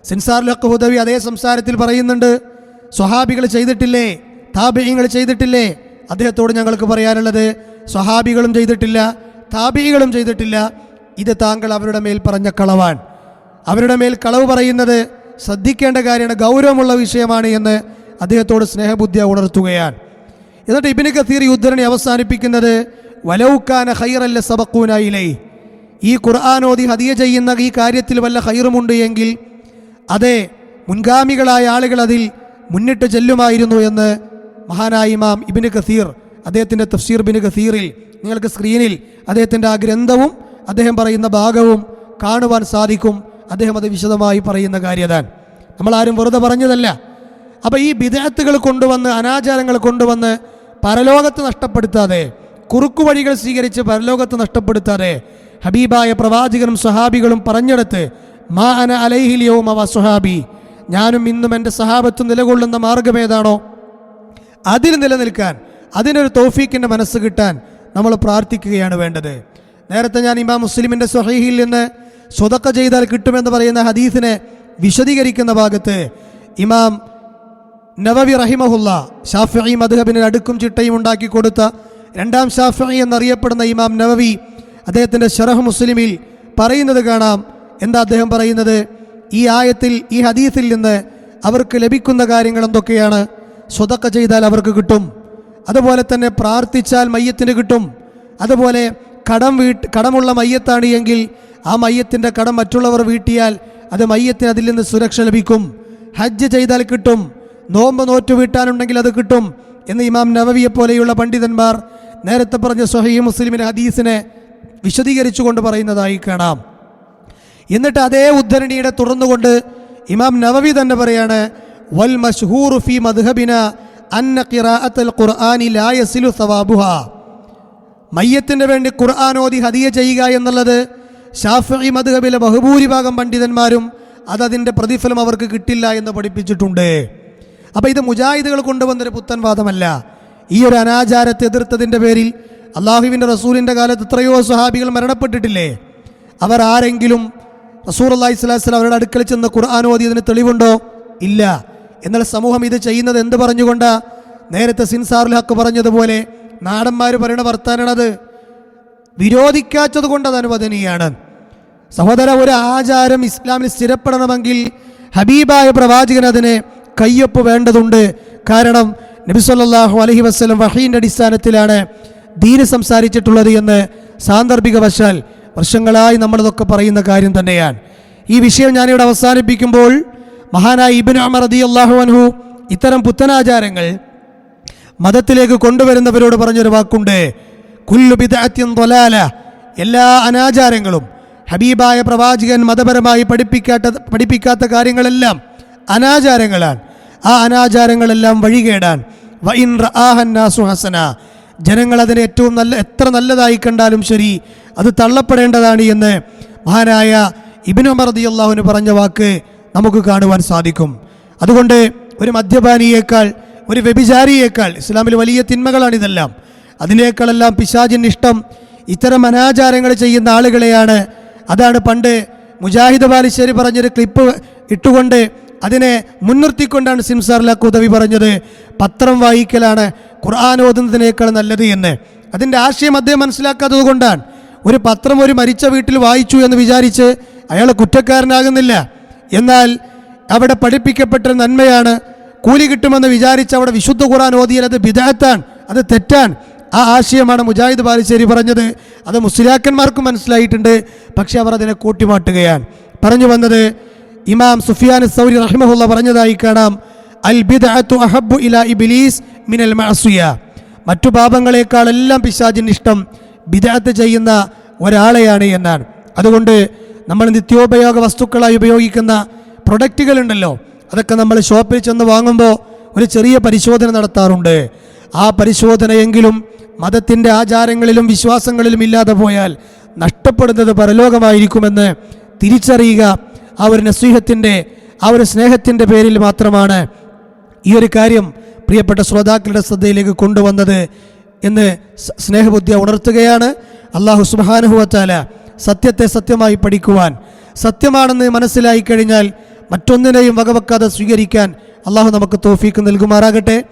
സിൻസാർ ലക്ക് ഹുദവി അതേ സംസാരത്തിൽ പറയുന്നുണ്ട് സ്വഹാബികൾ ചെയ്തിട്ടില്ലേ? താബിയങ്ങൾ ചെയ്തിട്ടില്ലേ? അദ്ദേഹത്തോട് ഞങ്ങൾക്ക് പറയാനുള്ളത് സ്വഹാബികളും ചെയ്തിട്ടില്ല താബികളും ചെയ്തിട്ടില്ല. ഇത് താങ്കൾ അവരുടെ മേൽ പറഞ്ഞ കളവാണ് അവരുടെ മേൽ കളവ് പറയുന്നത് ശ്രദ്ധിക്കേണ്ട കാര്യമാണ് ഗൗരവമുള്ള വിഷയമാണ് എന്ന് അദ്ദേഹത്തോട് സ്നേഹബുദ്ധിയ ഉണർത്തുകയാണ്. എന്നിട്ട് ഇബിന് കത്തീർ യുദ്ധരണി അവസാനിപ്പിക്കുന്നത് വലൗക്കാന ഹൈറല്ല സബക്കൂനായിലേ ഈ ഖുർആാനോദി ഹതിയ ചെയ്യുന്ന ഈ കാര്യത്തിൽ വല്ല ഹൈറുമുണ്ട് എങ്കിൽ അതെ മുൻഗാമികളായ ആളുകൾ അതിൽ മുന്നിട്ട് ചെല്ലുമായിരുന്നു എന്ന് മഹാനായ ഇമാം ഇബിന് കസീർ അദ്ദേഹത്തിന്റെ തഫ്സീർ ബിന് കസീറിൽ നിങ്ങൾക്ക് സ്ക്രീനിൽ അദ്ദേഹത്തിന്റെ ആ ഗ്രന്ഥവും അദ്ദേഹം പറയുന്ന ഭാഗവും കാണുവാൻ സാധിക്കും. അദ്ദേഹം അത് വിശദമായി പറയുന്ന കാര്യതാണ്. നമ്മളാരും വെറുതെ പറഞ്ഞതല്ല. അപ്പോൾ ഈ വിദേഹത്തുകൾ കൊണ്ടുവന്ന് അനാചാരങ്ങൾ കൊണ്ടുവന്ന് പരലോകത്ത് നഷ്ടപ്പെടുത്താതെ കുറുക്കു വഴികൾ സ്വീകരിച്ച് പരലോകത്ത് നഷ്ടപ്പെടുത്താതെ ഹബീബായ പ്രവാചകനും സ്വഹാബികളും പറഞ്ഞെടുത്ത് മാ അന അലൈഹിലിയവും അവ സുഹാബി ഞാനും ഇന്നും എന്റെ സഹാബത്ത് നിലകൊള്ളുന്ന മാർഗമേതാണോ അതിൽ നിലനിൽക്കാൻ അതിനൊരു തോഫീക്കിന്റെ മനസ്സ് കിട്ടാൻ നമ്മൾ പ്രാർത്ഥിക്കുകയാണ് വേണ്ടത്. നേരത്തെ ഞാൻ ഇമാം മുസ്ലിമിന്റെ സ്വഹീഹിൽ നിന്ന് സ്വതക്ക ചെയ്താൽ കിട്ടുമെന്ന് പറയുന്ന ഹദീസിനെ വിശദീകരിക്കുന്ന ഭാഗത്ത് ഇമാം നവവി റഹിമഹുല്ല ഷാഫി മധുഹബിന് അടുക്കും ചിട്ടയും ഉണ്ടാക്കി കൊടുത്ത രണ്ടാം ഷാഫി എന്നറിയപ്പെടുന്ന ഇമാം നവവി അദ്ദേഹത്തിന്റെ ഷറഹ് മുസ്ലിമിൽ പറയുന്നത് കാണാം. എന്താ അദ്ദേഹം പറയുന്നത്? ഈ ആയത്തിൽ ഈ ഹദീസിൽ നിന്ന് അവർക്ക് ലഭിക്കുന്ന കാര്യങ്ങൾ എന്തൊക്കെയാണ്? സ്വതക്ക ചെയ്താൽ അവർക്ക് കിട്ടും. അതുപോലെ തന്നെ പ്രാർത്ഥിച്ചാൽ മയ്യത്തിന് കിട്ടും. അതുപോലെ കടം വീട്ട് കടമുള്ള മയ്യത്താണ് എങ്കിൽ ആ മയ്യത്തിന്റെ കടം മറ്റുള്ളവർ വീട്ടിയാൽ അത് മയ്യത്തിന് അതിൽ നിന്ന് സുരക്ഷ ലഭിക്കും. ഹജ്ജ് ചെയ്താൽ കിട്ടും. നോമ്പ് നോറ്റു വീട്ടാനുണ്ടെങ്കിൽ അത് കിട്ടും എന്ന് ഇമാം നവവിയെ പോലെയുള്ള പണ്ഡിതന്മാർ നേരത്തെ പറഞ്ഞ സൊഹീ മുസ്ലിമിന്റെ ഹദീസിനെ വിശദീകരിച്ചുകൊണ്ട് പറയുന്നതായി കാണാം. എന്നിട്ട് അതേ ഉദ്ധരണിയുടെ തുറന്നുകൊണ്ട് ഇമാം നവവി തന്നെ പറയാണ് വൽ മഷ്ഹൂർ ഫി മദ്ഹബിന അന്ന ഖിറാഅത്തുൽ ഖുർആനി ലാ യസിലു സവാബുഹ. മയ്യത്തിന് വേണ്ടി ഖുർആൻ ഓതി ഹദിയ ചെയ്യുക എന്നുള്ളത് ഷാഫി മദ്ഹബിലെ ബഹുഭൂരിഭാഗം പണ്ഡിതന്മാരും അതതിന്റെ പ്രതിഫലം അവർക്ക് കിട്ടില്ല എന്ന് പഠിപ്പിച്ചിട്ടുണ്ട്. അപ്പോൾ ഇത് മുജാഹിദുകൾ കൊണ്ടുവന്നൊരു പുത്തൻ വാദമല്ല ഈ ഒരു അനാചാരത്തെ എതിർത്തതിന്റെ പേരിൽ അള്ളാഹുവിന്റെ റസൂലിന്റെ കാലത്ത് എത്രയോ സ്വഹാബികൾ മരണപ്പെട്ടിട്ടില്ലേ? അവർ ആരെങ്കിലും റസൂർ അള്ളാഹി സ്വലാസ്ലം അവരുടെ അടുക്കൽ ചെന്ന് ഖുർആൻ ഓതിയതിന് തെളിവുണ്ടോ? ഇല്ല. എന്നാൽ സമൂഹം ഇത് ചെയ്യുന്നത് എന്ത് പറഞ്ഞുകൊണ്ട്? നേരത്തെ സിൻസാറുൽ ഹക്ക് പറഞ്ഞതുപോലെ നാടന്മാർ പറയുന്ന വർത്താനാണത്. വിരോധിക്കാത്തത് കൊണ്ട് അത് അനുവദനീയാണ്. സഹോദര ഒരു ആചാരം ഇസ്ലാമിൽ സ്ഥിരപ്പെടണമെങ്കിൽ ഹബീബായ പ്രവാചകൻ അതിന് കയ്യൊപ്പ് വേണ്ടതുണ്ട്. കാരണം നബി സല്ലല്ലാഹു അലൈഹി വസല്ലം വഹീന്റെ അടിസ്ഥാനത്തിലാണ് ദീന് സംസാരിച്ചിട്ടുള്ളത് എന്ന് സാന്ദർഭികവശാൽ വർഷങ്ങളായി നമ്മളിതൊക്കെ പറയുന്ന കാര്യം തന്നെയാണ്. ഈ വിഷയം ഞാനിവിടെ അവസാനിപ്പിക്കുമ്പോൾ മഹാനായ ഇബിൻ അമർ അദി അള്ളാഹു അൻഹു ഇത്തരം പുത്തനാചാരങ്ങൾ മതത്തിലേക്ക് കൊണ്ടുവരുന്നവരോട് പറഞ്ഞൊരു വാക്കുണ്ട്. കുല്ലു തൊലാല എല്ലാ അനാചാരങ്ങളും ഹബീബായ പ്രവാചകൻ മതപരമായി പഠിപ്പിക്കാത്ത പഠിപ്പിക്കാത്ത കാര്യങ്ങളെല്ലാം അനാചാരങ്ങളാണ്. ആ അനാചാരങ്ങളെല്ലാം വഴികേടാൻ. വൈൻ ഹസന. ജനങ്ങൾ അതിനെ ഏറ്റവും നല്ല എത്ര നല്ലതായി കണ്ടാലും ശരി അത് തള്ളപ്പെടേണ്ടതാണ് എന്ന് മഹാനായ മറദി അള്ളാഹുവിന് പറഞ്ഞ വാക്ക് നമുക്ക് കാണുവാൻ സാധിക്കും. അതുകൊണ്ട് ഒരു മദ്യപാനിയേക്കാൾ ഒരു വ്യഭിചാരിയേക്കാൾ ഇസ്ലാമിൽ വലിയ തിന്മകളാണിതെല്ലാം. അതിനേക്കാളെല്ലാം പിശാചിന് ഇഷ്ടം ഇത്തരം അനാചാരങ്ങൾ ചെയ്യുന്ന ആളുകളെയാണ്. അതാണ് പണ്ട് മുജാഹിദ് ബാലിശ്ശേരി പറഞ്ഞൊരു ക്ലിപ്പ് ഇട്ടുകൊണ്ട് അതിനെ മുൻനിർത്തിക്കൊണ്ടാണ് സിംസാർലാക്ക് ഉദവി പറഞ്ഞത്. പത്രം വായിക്കലാണ് ഖുർആൻ ഓതുന്നതിനേക്കാൾ നല്ലത് എന്ന്. അതിന്റെ ആശയം അദ്ദേഹം മനസ്സിലാക്കാത്തത് കൊണ്ടാണ്. ഒരു പത്രം ഒരു മരിച്ച വീട്ടിൽ വായിച്ചു എന്ന് വിചാരിച്ച് അയാൾ കുറ്റക്കാരനാകുന്നില്ല. എന്നാൽ അവിടെ പഠിപ്പിക്കപ്പെട്ട നന്മയാണ് കൂലി കിട്ടുമെന്ന് വിചാരിച്ച് അവിടെ വിശുദ്ധ ഖുറാൻ ഓതിയാൽ അത് ബിദാത്താണ് അത് തെറ്റാൻ ആ ആശയമാണ് മുജാഹിദ് ബാലിശ്ശേരി പറഞ്ഞത്. അത് മുസ്ലിയാക്കന്മാർക്കും മനസ്സിലായിട്ടുണ്ട്. പക്ഷെ അവർ അതിനെ കൂട്ടിമാട്ടുകയാണ്. പറഞ്ഞു വന്നത് ഇമാം സുഫിയാൻ സൗരി റഹിമഹുല്ല പറഞ്ഞതായി കാണാം അൽ ബിദഅത്തു അഹബ്ബു ഇലാ ഇബ്ലീസ് മിനൽ മഅസിയ. മറ്റു പാപങ്ങളെക്കാളെല്ലാം പിശാചിന് ഇഷ്ടം ബിദഅത്ത് ചെയ്യുന്ന ഒരാളെയാണ് എന്നാണ്. അതുകൊണ്ട് നമ്മൾ നിത്യോപയോഗ വസ്തുക്കളായി ഉപയോഗിക്കുന്ന പ്രൊഡക്റ്റുകളുണ്ടല്ലോ അതൊക്കെ നമ്മൾ ഷോപ്പിൽ ചെന്ന് വാങ്ങുമ്പോൾ ഒരു ചെറിയ പരിശോധന നടത്താറുണ്ട്. ആ പരിശോധനയെങ്കിലും മതത്തിന്റെ ആചാരങ്ങളിലും വിശ്വാസങ്ങളിലും ഇല്ലാതെ പോയാൽ നഷ്ടപ്പെടുന്നത് പരലോകമായിരിക്കുമെന്ന് തിരിച്ചറിയുക ആ ഒരു നസീഹത്തിന്റെ ആ ഒരു സ്നേഹത്തിന്റെ പേരിൽ മാത്രമാണ് ഈ ഒരു കാര്യം പ്രിയപ്പെട്ട ശ്രോതാക്കളുടെ ശ്രദ്ധയിലേക്ക് കൊണ്ടുവന്നത് എന്ന് സ്നേഹബുദ്ധിയ സ്നേഹബുദ്ധി ഉണർത്തുകയാണ്. അള്ളാഹു സുബാനുഹുവത്താല സത്യത്തെ സത്യമായി പഠിക്കുവാൻ. സത്യമാണെന്ന് മനസ്സിലായി കഴിഞ്ഞാൽ മറ്റൊന്നിനെയും വകവെക്കാതെ സ്വീകരിക്കാൻ അള്ളാഹു നമുക്ക് തോഫീക്ക് നൽകുമാറാകട്ടെ.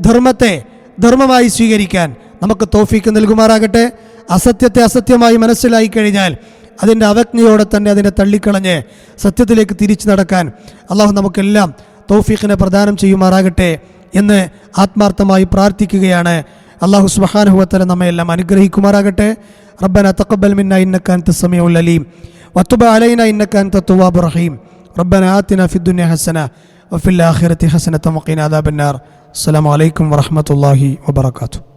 ധർമ്മത്തെ ധർമ്മമായി സ്വീകരിക്കാൻ നമുക്ക് തോഫീക്ക് നൽകുമാറാകട്ടെ. അസത്യത്തെ അസത്യമായി മനസ്സിലായി കഴിഞ്ഞാൽ അതിന്റെ അവജ്ഞയോടെ തന്നെ അതിനെ തള്ളിക്കളഞ്ഞ് സത്യത്തിലേക്ക് തിരിച്ചു നടക്കാൻ അള്ളാഹു നമുക്കെല്ലാം തൗഫീഖിനെ പ്രദാനം ചെയ്യുമാറാകട്ടെ എന്ന് ആത്മാർത്ഥമായി പ്രാർത്ഥിക്കുകയാണ്. അള്ളാഹു സുബഹാനുഹുവത്തല നമ്മെ എല്ലാം അനുഗ്രഹിക്കുമാറാകട്ടെ. റബ്ബന തഖബ്ബൽ മിന്ന ഇന്നക്കാൻ സമീഉൽ അലീം. വത്തുബ അലൈന ഇന്നക്കാൻ അൻത തവ്വാബുർ റഹീം. റബ്ബന ആത്തിന ഫിദ്ദുന ഹസന വഫിൽ ആഖിറതി ഹസനത വഖിന അദാബന്നാർ. അസ്സലാമു അലൈക്കും വറഹ്മത്തുള്ളാഹി വബറകാതുഹു.